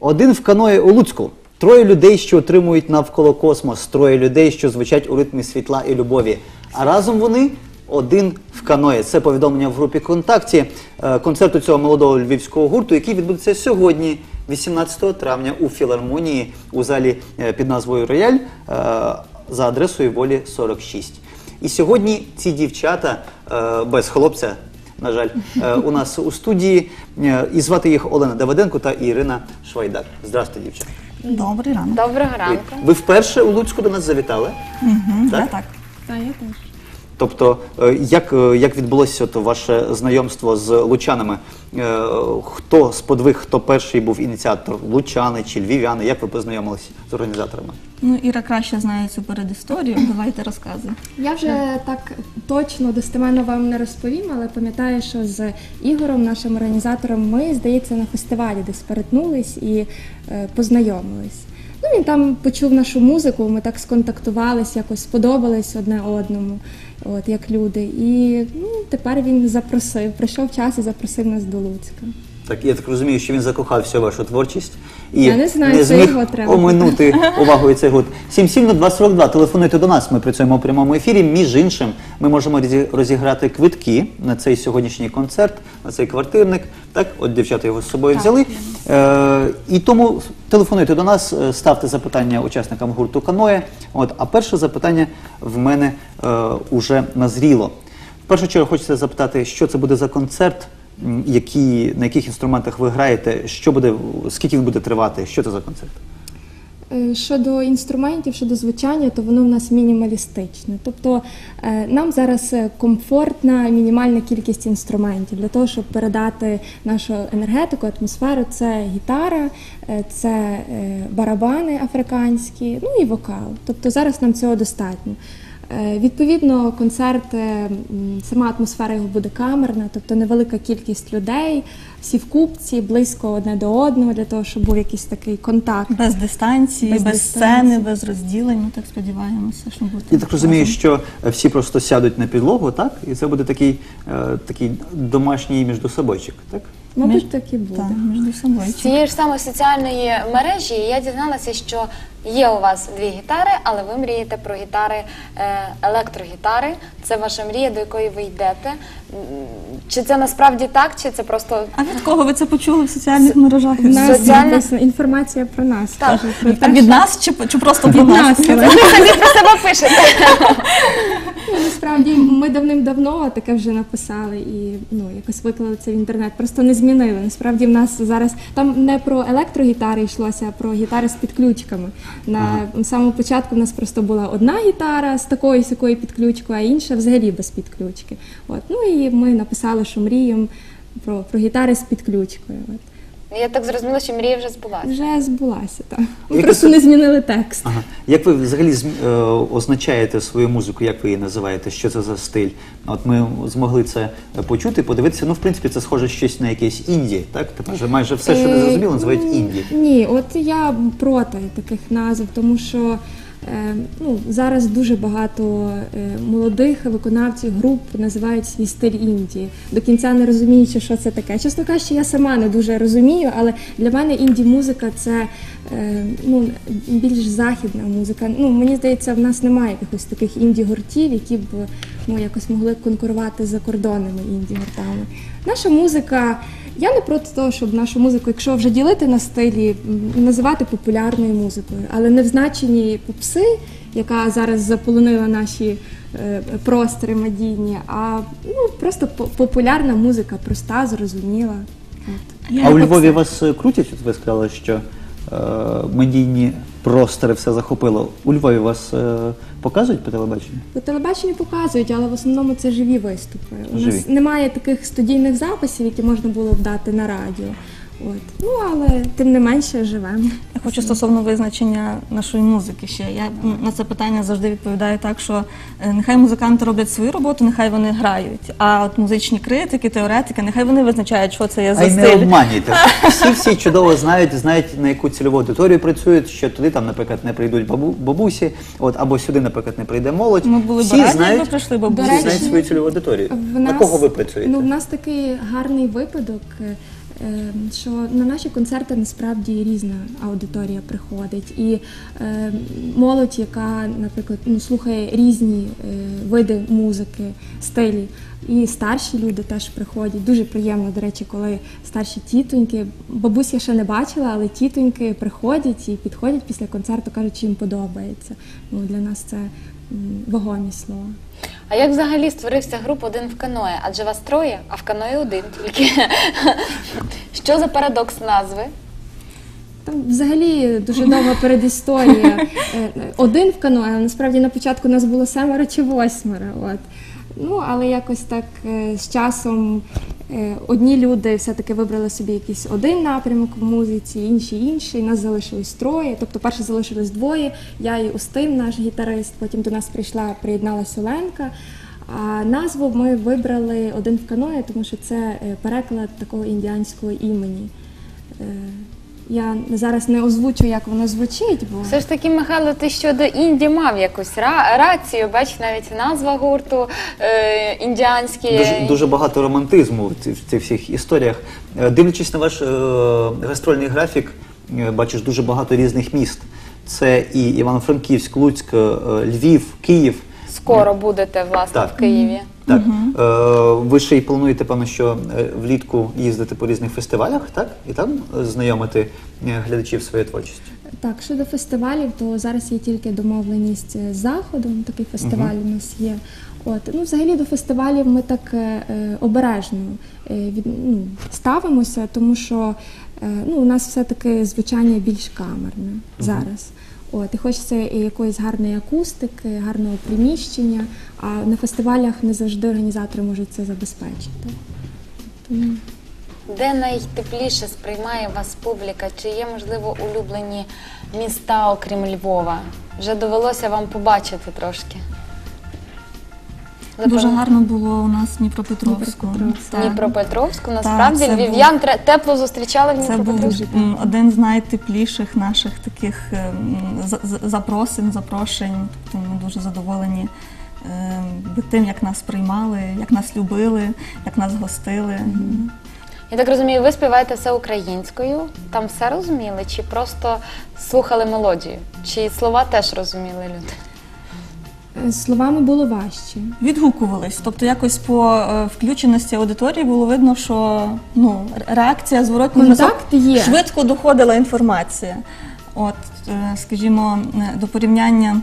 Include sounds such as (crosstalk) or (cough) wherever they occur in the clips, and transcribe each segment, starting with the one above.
Один в каної у Луцьку. Троє людей, що отримують навколо космос, троє людей, що звучать у ритмі світла і любові. А разом вони один в каної. Це повідомлення в групі контакті е, концерту цього молодого львівського гурту, який відбудеться сьогодні, 18 травня, у філармонії у залі е, під назвою Рояль е, за адресою Волі 46. І сьогодні ці дівчата без хлопця на жаль, е, у нас у студії. Е, І звати їх Олена Давиденко та Ірина Швайдак. Здравствуйте, дівчата. Добрий ранок. Доброго ранку. Ви вперше у Луцьку до нас завітали? Угу, Так? Я так. Та я теж. Тобто, е, як, е, як відбулося от ваше знайомство з лучанами? Е, Хто з подвиг, хто перший був ініціатор? Лучани чи львів'яни? Як ви познайомилися з організаторами? Ну, Іра краще знає цю передісторію. Давайте розказуй. Я вже так точно достеменно вам не розповім, але пам'ятаю, що з Ігорем, нашим організатором, ми, здається, на фестивалі десь перетнулись і е, познайомились. Ну, він там почув нашу музику, ми так сконтактувались, якось сподобались одне одному, от як люди. І ну, тепер він запросив, прийшов час і запросив нас до Луцька. Так, я так розумію, що він закохався у вашу творчість і Я не знаю, не зміг його треба. оминути (laughs) увагою цей гурт. 77242, телефонуйте до нас. Ми працюємо у прямому ефірі. Між іншим, ми можемо розіграти квитки на цей сьогоднішній концерт, на цей квартирник. Так, от дівчата його з собою Так, взяли. Е, і тому телефонуйте до нас, е, ставте запитання учасникам гурту Каноє. От, а перше запитання в мене е, уже назріло. В першу чергу хочеться запитати, що це буде за концерт, які, на яких інструментах ви граєте, що буде, скільки він буде тривати, що це за концерт? Е, Щодо інструментів, щодо звучання, то воно в нас мінімалістичне. Тобто е, нам зараз е, комфортна мінімальна кількість інструментів для того, щоб передати нашу енергетику, атмосферу. Це гітара, це барабани африканські, ну і вокал. Тобто зараз нам цього достатньо. Е, Відповідно, концерт, е, сама атмосфера його буде камерна, тобто невелика кількість людей, всі в купці, близько одне до одного, для того, щоб був якийсь такий контакт. Без дистанції, Без без, дистанції. сцени, без розділень. Ми так сподіваємося, що буде. Я так розумію, що всі просто сядуть на підлогу, так? І це буде такий, е, такий домашній міждособойчик, так? Мабуть, так і буде. Так, між собою. З цієї ж самої соціальної мережі я дізналася, що є у вас дві гітари, але ви мрієте про гітари, е, електрогітари. Це ваша мрія, до якої ви йдете. Чи це насправді так, чи це просто А від кого ви це почули в соціальних мережах? В нас Соціальна- написано інформація про нас. Так. про А від нас чи, чи просто про Від нас? нас. ви самі про себе пишете? Ну, насправді ми давним-давно таке вже написали і ну якось виклали це в інтернет. Просто не змінили. Насправді в нас зараз там не про електрогітари йшлося, а про гітари з підключками. На самому початку в нас просто була одна гітара з такою сякою підключкою, а інша взагалі без підключки. От ну і ми написали, що мріємо про, про гітари з підключкою. От. Я так зрозуміла, що мрія вже збулася. Вже збулася так. Ми Як просто це- не змінили текст. Ага. Як ви взагалі зм- е, означаєте свою музику, як ви її називаєте? Що це за стиль? От ми змогли це почути, подивитися. Ну, в принципі, це схоже щось на якесь інді, так? Тепер же майже все, що не Е, зрозуміло, називають ну, інді. Ні, от я проти таких назв, тому що ну, зараз дуже багато е, молодих виконавців груп називають свій стиль інді, до кінця не розуміючи, що це таке. Чесно кажучи, я сама не дуже розумію, але для мене інді-музика це е, ну, більш західна музика. Ну, мені здається, в нас немає якихось таких інді-гуртів, які б ну, якось могли конкурувати з закордонними інді-гуртами. Наша музика. Я не проти того, щоб нашу музику, якщо вже ділити на стилі, називати популярною музикою, але не в значенні попси, яка зараз заполонила наші е, простори медійні, а ну, просто популярна музика, проста, зрозуміла. От. А у Львові вас крутять? Ви сказали, що е, медійні простори все захопило. У Львові вас е, показують по телебаченню? По телебаченню показують, але в основному це живі виступи. У Живі. нас немає таких студійних записів, які можна було б дати на радіо. От. Ну, але тим не менше живемо. Я хочу стосовно визначення нашої музики ще. Я на це питання завжди відповідаю так, що е, нехай музиканти роблять свою роботу, нехай вони грають. А от музичні критики, теоретики, нехай вони визначають, що це є за А й не обманюйте. (laughs) Всі всі чудово знають, знають на яку цільову аудиторію працюють, що туди там, наприклад, не прийдуть бабу, бабусі, от або сюди, наприклад, не прийде молодь. Ми були б всі раді, знають, якби прийшли бабусі. всі знають свою цільову аудиторію. В На кого ви працюєте? Ну, в нас такий гарний випадок. Е, е, що на наші концерти насправді різна аудиторія приходить. І е, молодь, яка, наприклад, ну, слухає різні е, види музики, стилі. І старші люди теж приходять. Дуже приємно, до речі, коли старші тітоньки, бабусь я ще не бачила, але тітоньки приходять і підходять після концерту, кажуть, що їм подобається. Ну, для нас це м, вагомі слова. А як взагалі створився груп один в каное? Адже вас троє, а в каное один тільки. (laughs) Що за парадокс назви? Там взагалі дуже довга передісторія. (laughs) Е, Один в каное, але насправді на початку нас було семеро чи восьмеро. От. Ну, але якось так е, з часом одні люди все-таки вибрали собі якийсь один напрямок в музиці, інші інший. Нас залишилось троє. Тобто, перше залишилось двоє. Я і Устим, наш гітарист. Потім до нас прийшла, приєдналася Оленка. А назву ми вибрали один в каное, тому що це е, переклад такого індіанського імені. Я зараз не озвучу, як воно звучить, бо Все ж таки, Михайло, ти щодо Інді мав якусь ра- рацію. Бач, навіть назва гурту е, індіанські. Дуже, дуже багато романтизму в в цих всіх історіях. Е, Дивлячись на ваш е, гастрольний графік, е, бачиш дуже багато різних міст. Це і Івано-Франківськ, Луцьк, е, Львів, Київ. Скоро будете, власне, Так. в Києві. Так, е, ви ще й плануєте, певно, що е, влітку їздити по різних фестивалях, так? І там знайомити е, глядачів своєю творчістю. так, щодо фестивалів, то зараз є тільки домовленість з заходом. Такий фестиваль у нас є. От ну, взагалі до фестивалів ми так е, обережно е, від, ну, ставимося, тому що е, ну, у нас все-таки звучання більш камерне зараз. От, і хочеться і якоїсь гарної акустики, гарного приміщення, а на фестивалях не завжди організатори можуть це забезпечити. Тому Де найтепліше сприймає вас публіка? Чи є, можливо, улюблені міста, окрім Львова? Вже довелося вам побачити трошки. Дуже гарно було у нас в Дніпропетровську. Дніпропетровську. Так. Дніпропетровську. Насправді це львів'ян тре- тепло зустрічали в Це був Дніпропетровську. м, один з найтепліших наших таких ем, за- за- запросин, запрошень. Тобто ми дуже задоволені ем, тим, як нас приймали, як нас любили, як нас гостили. Я так розумію, ви співаєте все українською. Там все розуміли, чи просто слухали мелодію? Чи слова теж розуміли люди? Е, словами було важче. Відгукувались. Тобто якось по е, включеності аудиторії було видно, що ну, реакція зворотній Контакт є. швидко доходила інформація. От, е, скажімо, до порівняння.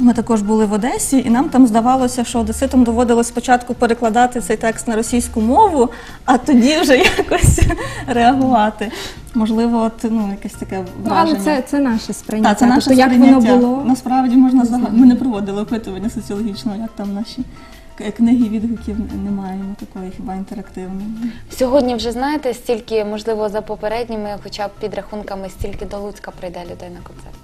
Ми також були в Одесі, і нам там здавалося, що одеситам доводилось спочатку перекладати цей текст на російську мову, а тоді вже (laughs) якось реагувати. Можливо, от, ну, якесь таке Ну, але це, це наше сприйняття. Так, це наше тобто, як воно було. Насправді можна зага... Ми не проводили опитування соціологічного, як там наші книги відгуків не маємо такої хіба інтерактивної. Сьогодні вже знаєте, стільки, можливо, за попередніми, хоча б підрахунками, стільки до Луцька прийде людей на концерт.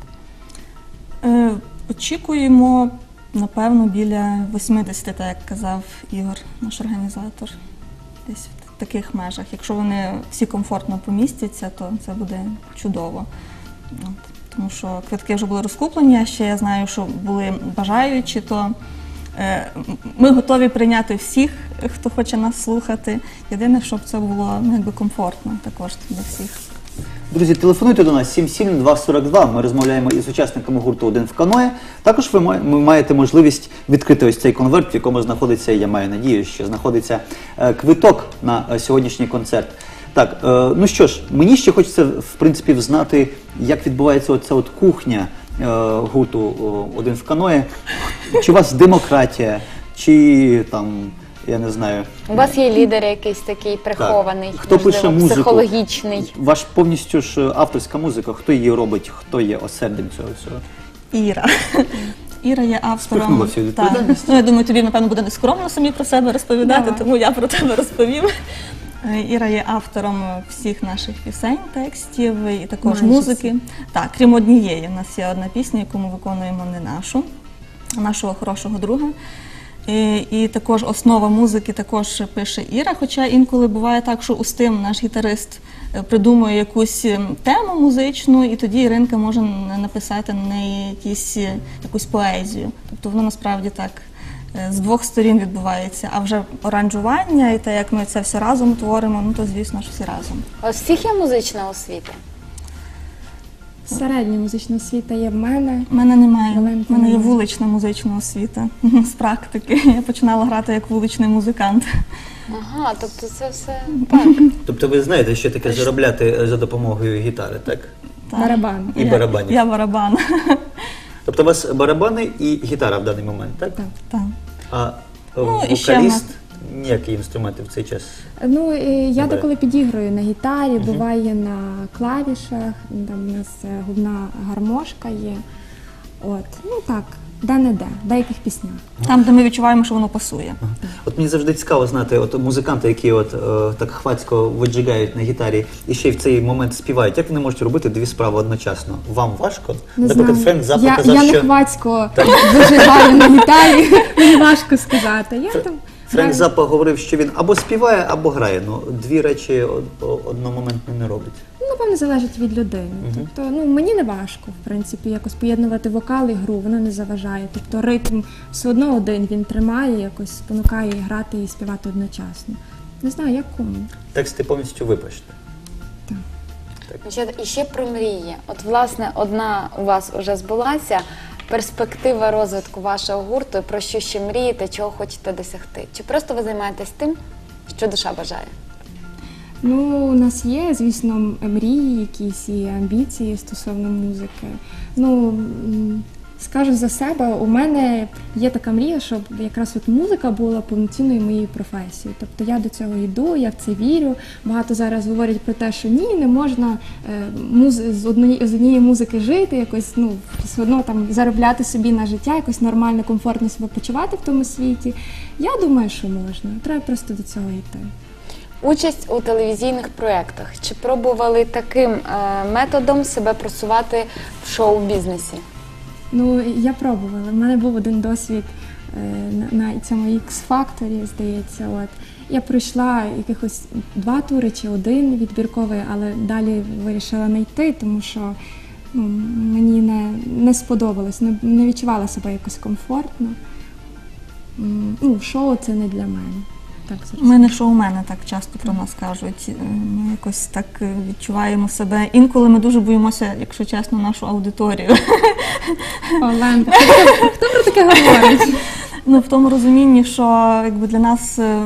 Е, очікуємо, напевно, біля 80, так як казав Ігор, наш організатор. Десь в таких межах. Якщо вони всі комфортно помістяться, то це буде чудово. От. Тому що квитки вже були розкуплені, а ще я знаю, що були бажаючі, то е, ми готові прийняти всіх, хто хоче нас слухати. Єдине, щоб це було ну, якби комфортно також для всіх. Друзі, телефонуйте до нас 77242. Ми розмовляємо із учасниками гурту Один в каное. Також ви маєте можливість відкрити ось цей конверт, в якому знаходиться, я маю надію, що знаходиться е, квиток на е, сьогоднішній концерт. Так, е, ну що ж, мені ще хочеться в принципі взнати, як відбувається оця от кухня гурту Один в каное. Чи у вас демократія, чи там, я не знаю. У вас є лідер якийсь такий прихований, Хто можливо, пише музику? психологічний. Ваш повністю ж авторська музика, хто її робить, хто є осердям цього всього? Іра. Іра є автором. Всю Так. відповідальність. Ну, я думаю, тобі, напевно, буде нескромно самі про себе розповідати, Давай. тому я про тебе розповім. Е, Іра є автором всіх наших пісень, текстів і також Майже музики. Так, крім однієї, у нас є одна пісня, яку ми виконуємо не нашу, а нашого хорошого друга. І, і також основа музики також пише Іра. Хоча інколи буває так, що Устим, наш гітарист, е, придумує якусь ем, тему музичну, і тоді Іринка може написати на неї якісь, е, якусь поезію. Тобто воно насправді так е, з двох сторін відбувається. А вже оранжування і те, як ми це все разом творимо, ну то звісно ж всі разом. Вас всіх є музична освіта? Середня музична освіта є в мене. У мене немає. У мене є вулична музична освіта з практики. Я починала грати як вуличний музикант. Ага, тобто це все (laughs) так. Тобто ви знаєте, що таке заробляти за допомогою гітари, так? Так. Барабан. І Я- барабанів. Я барабан. (laughs) Тобто у вас барабани і гітара в даний момент, так? Так. Так. А Ну, і ще вокаліст ніякі інструменти в цей час. Ну, я Добре. деколи підіграю на гітарі, буває на клавішах, там у нас е, губна гармошка є. От, ну так, де-не-де, в деяких піснях. Там, де ми відчуваємо, що воно пасує. От мені завжди цікаво знати, от музиканти, які от е, так хвацько виджигають на гітарі і ще й в цей момент співають, як вони можуть робити дві справи одночасно? Вам важко? Не Наприклад, знаю. Френк Запа я, казав, я що не хвацько зажигаю (laughs) на гітарі, мені важко сказати. Я там Френк. Запа говорив, що він або співає, або грає. Ну дві речі од- одномоментно не робить. Ну, напевно, залежить від людини. Тобто, ну мені не важко, в принципі, якось поєднувати вокал і гру, воно не заважає. Тобто ритм все одно один він тримає, якось спонукає і грати і співати одночасно. Не знаю, як кому. Тексти повністю випишете. Значить, І ще про мрії. От, власне, одна у вас вже збулася. Перспектива розвитку вашого гурту, про що ще мрієте, чого хочете досягти? Чи просто ви займаєтесь тим, що душа бажає? Ну, у нас є, звісно, мрії, якісь і амбіції стосовно музики. Ну, скажу за себе, у мене є така мрія, щоб якраз от музика була повноцінною моєю професією. Тобто я до цього йду, я в це вірю. Багато зараз говорять про те, що ні, не можна е, з одної з однієї музики жити, якось ну все одно там заробляти собі на життя, якось нормально, комфортно себе почувати в тому світі. Я думаю, що можна. Треба просто до цього йти. Участь у телевізійних проєктах. Чи пробували таким е, методом себе просувати в шоу-бізнесі? Ну, я пробувала. У мене був один досвід е, на, цьому X-Factor, здається. От. Я пройшла якихось два тури чи один відбірковий, але далі вирішила не йти, тому що ну, мені не, не сподобалось, не, не відчувала себе якось комфортно. Ну, шоу це не для мене. Так, зараз. Ми не шоумени, так часто про нас кажуть. Е, Ми якось так е, відчуваємо себе. Інколи ми дуже боїмося, якщо чесно, нашу аудиторію. (laughs) Оленка, (laughs) хто, про таке говорить? Ну, в тому розумінні, що якби для нас е,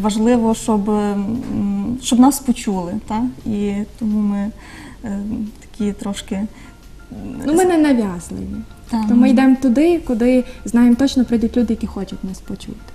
важливо, щоб, щоб нас почули, так? І тому ми е, такі трошки. Ну, ми не нав'язливі. То ми йдемо туди, куди знаємо точно прийдуть люди, які хочуть нас почути.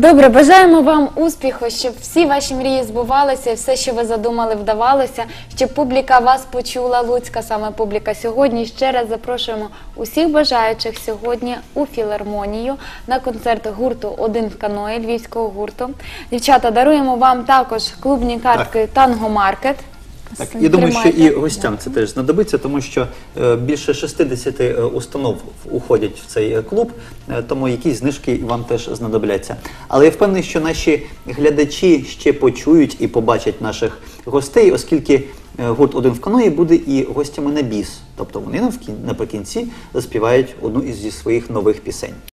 Добре, бажаємо вам успіху, щоб всі ваші мрії збувалися і все, що ви задумали, вдавалося, щоб публіка вас почула, Луцька саме публіка сьогодні. Ще раз запрошуємо усіх бажаючих сьогодні у філармонію на концерт гурту Один в каної львівського гурту. Дівчата, даруємо вам також клубні картки Танго Маркет. Так, я думаю, що і гостям це теж знадобиться, тому що е, більше 60 е, установ уходять в цей е, клуб, е, тому якісь знижки вам теж знадобляться. Але я впевнений, що наші глядачі ще почують і побачать наших гостей, оскільки е, гурт один в каної буде і гостями на біс. Тобто вони навкін- наприкінці заспівають одну із зі своїх нових пісень.